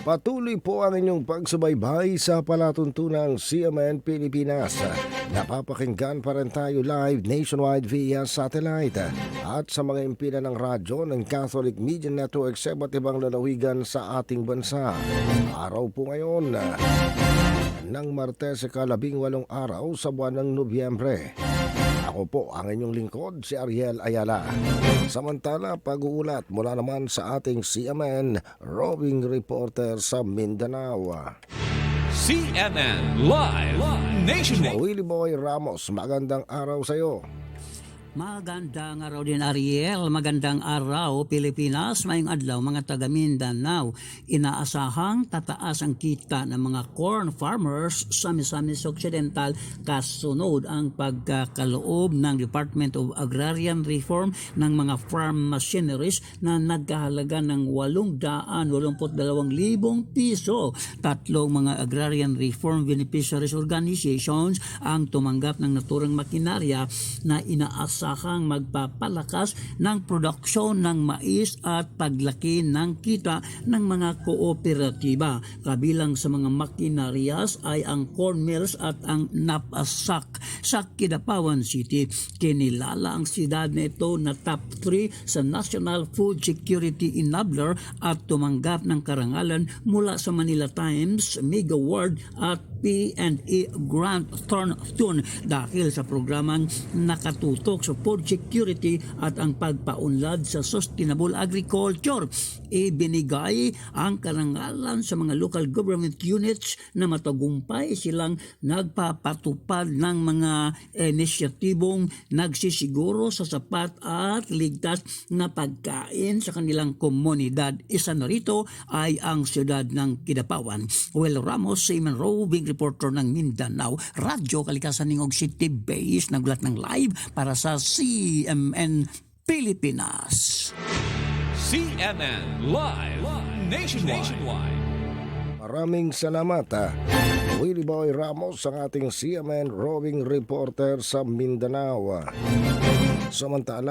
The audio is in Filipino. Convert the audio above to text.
Patuloy po ang inyong pagsubaybay sa palatuntunang CMN Pilipinas. Napapakinggan pa rin tayo live nationwide via satellite at sa mga impina ng radyo ng Catholic Media Network sa iba't ibang lalawigan sa ating bansa. Araw po ngayon ng Martes kalabing walong araw sa buwan ng Nobyembre. Ako po ang inyong lingkod, si Ariel Ayala. Samantala, pag-uulat mula naman sa ating CMN roving reporter sa Mindanao. CNN Live Nationwide. Willie Boy Ramos, magandang araw sa iyo. Magandang araw din Ariel, magandang araw Pilipinas, mayong adlaw mga taga Mindanao. Inaasahang tataas ang kita ng mga corn farmers sa Misamis Occidental kasunod ang pagkakaloob ng Department of Agrarian Reform ng mga farm machineries na nagkahalaga ng 882,000 piso. Tatlong mga Agrarian Reform Beneficiaries Organizations ang tumanggap ng naturang makinarya na inaasahang magpapalakas ng produksyon ng mais at paglaki ng kita ng mga kooperatiba. Kabilang sa mga makinaryas ay ang corn mills at ang napasak sa Kidapawan City. Kinilala ang siyudad na ito na top 3 sa National Food Security Enabler at tumanggap ng karangalan mula sa Manila Times, Mega Award at P&E Grant Thornton dahil sa programang nakatutok sa food security at ang pagpaunlad sa sustainable agriculture. Ibinigay ang karangalan sa mga local government units na matagumpay silang nagpapatupad ng mga inisyatibong nagsisiguro sa sapat at ligtas na pagkain sa kanilang komunidad. Isa na rito ay ang siyudad ng Kidapawan. Well, Ramos, Simon Roving reporter ng Mindanao, Radyo Kalikasan Ningog City Base, nagulat ng live para sa CMN Pilipinas. CNN Live Nationwide. Maraming salamat. ah. Willie Boy Ramos, ang ating CMN roving reporter sa Mindanao. Samantala,